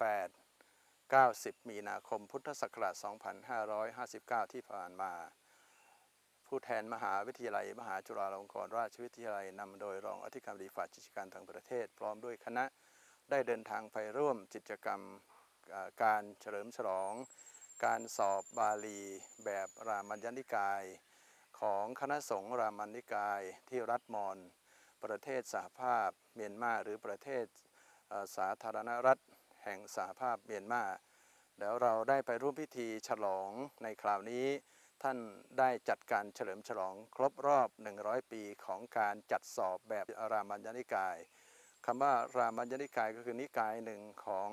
18 90 มีนาคม พุทธศักราช 2559 ที่ผ่านมา ผู้แทนมหาวิทยาลัย มหาจุฬาลงกรณราชวิทยาลัยนำโดยรองอธิการบดีฝ่ายกิจการทางประเทศ พร้อมด้วยคณะได้เดินทางไปร่วมกิจกรรมการเฉลิมฉลอง การสอบบาลี แบบรามัญญนิกาย ของคณะสงฆ์รามัญนิกายที่รัฐมอญประเทศสหภาพเมียนมาหรือประเทศสาธารณรัฐ แห่งสหภาพเมียนมาแล้วเราได้ไปร่วมพิธีฉลองในคราวนี้ ท่านได้จัดการเฉลิมฉลองครบรอบ 100 ปีของการจัดสอบแบบรามัญญนิกายคำว่ารามัญญนิกายก็คือนิกายหนึ่งของ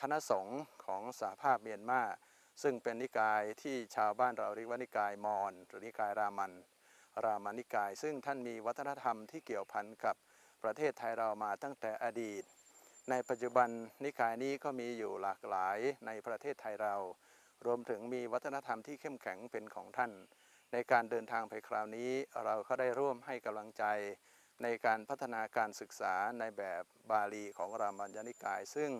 คณะสงฆ์ของสหภาพเมียนมาซึ่งเป็นนิกายที่ชาวบ้านเราเรียกว่านิกายมอญหรือนิกายรามัน รามานิกาย ซึ่งท่านมีวัฒนธรรมที่เกี่ยวพันกับประเทศไทยเรามาตั้งแต่อดีต ในปัจจุบันนิกายนี้ก็มีอยู่หลากหลายในประเทศไทยเรา รวมถึงมีวัฒนธรรมที่เข้มแข็งเป็นของท่าน ในการเดินทางไปคราวนี้เราก็ได้ร่วมให้กำลังใจ ในการพัฒนาการศึกษาในแบบบาลีของรามัญญนิกาย ซึ่ง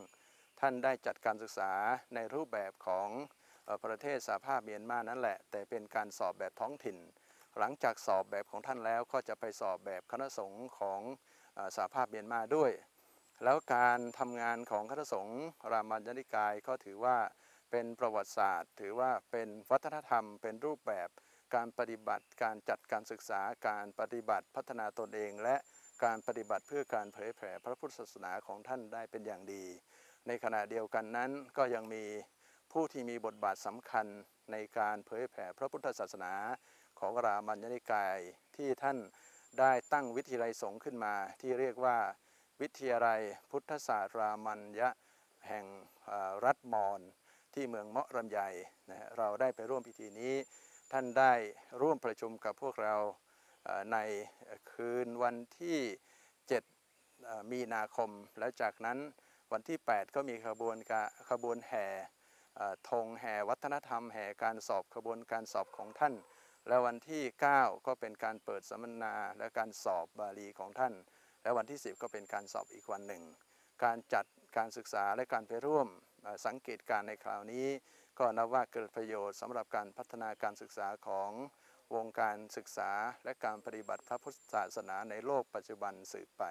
ท่านได้จัดการศึกษาในรูปแบบของประเทศสหภาพเมียนมานั่นแหละ แต่เป็นการสอบแบบท้องถิ่น หลังจากสอบแบบของท่านแล้วก็จะไปสอบแบบคณะสงฆ์ของสหภาพเมียนมาด้วย แล้วการทำงานของคณะสงฆ์รามัญญนิกายก็ถือว่าเป็นประวัติศาสตร์ ถือว่าเป็นวัฒนธรรม เป็นรูปแบบการปฏิบัติ การจัดการศึกษา การปฏิบัติพัฒนาตนเอง และการปฏิบัติเพื่อการเผยแผ่พระพุทธศาสนาของท่านได้เป็นอย่างดี ในขณะเดียวกันนั้นก็ยังมีผู้ที่มีบทบาทสำคัญในการเผยแผ่พระพุทธศาสนาของรามัญญนิกายที่ท่านได้ตั้งวิทยาลัยสงฆ์ขึ้นมาที่เรียกว่า วิทยาลัยพุทธศาสตร์รามัญญะแห่งรัฐมอญที่เมืองเมาะรำไยนะฮะเราได้ไปร่วมพิธีนี้ ท่านได้ร่วมประชุมกับพวกเราในคืนวันที่7เอ่อมีนาคม แล้วจากนั้นวันที่ 8 ก็มีขบวนการขบวนแห่ธงแห่วัฒนธรรมแห่การสอบขบวนการสอบของท่าน และวันที่ 9 ก็เป็นการเปิดสัมมนาและการสอบบาลีของท่าน และวันที่ 10 ก็เป็นการสอบอีกวันหนึ่ง การจัดการศึกษาและการไปร่วมสังเกตการในคราวนี้ ก็นับว่าเกิดประโยชน์สำหรับการพัฒนาการศึกษาของวงการศึกษาและการปฏิบัติพระพุทธศาสนาในโลกปัจจุบันสืบไป